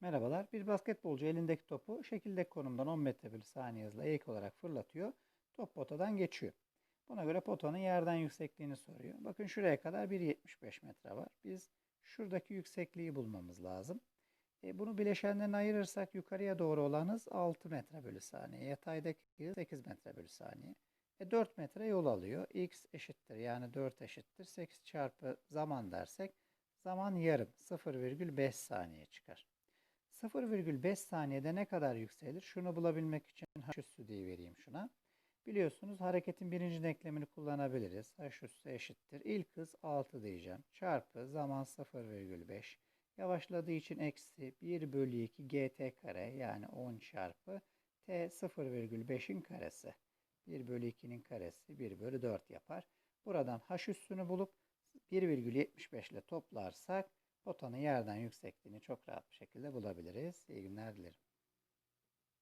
Merhabalar. Bir basketbolcu elindeki topu şekildeki konumdan 10 metre bölü saniye hızla eğik olarak fırlatıyor. Top potadan geçiyor. Buna göre potanın yerden yüksekliğini soruyor. Bakın şuraya kadar 1.75 metre var. Biz şuradaki yüksekliği bulmamız lazım. E, bunu bileşenlerine ayırırsak yukarıya doğru olan hız 6 metre bölü saniye. Yataydaki hız 8 metre bölü saniye. E, 4 metre yol alıyor. X eşittir yani 4 eşittir. 8 çarpı zaman dersek zaman yarım 0,5 saniye çıkar. 0,5 saniyede ne kadar yükselir? Şunu bulabilmek için h üssü diye vereyim şuna. Biliyorsunuz hareketin birinci denklemini kullanabiliriz. h üssü eşittir. İlk hız 6 diyeceğim. Çarpı zaman 0,5. Yavaşladığı için eksi 1 bölü 2 gt kare yani 10 çarpı t 0,5'in karesi. 1 bölü 2'nin karesi 1 bölü 4 yapar. Buradan h üssünü bulup 1,75 ile toplarsak potanın yerden yüksekliğini çok rahat bir şekilde bulabiliriz. İyi günler dilerim.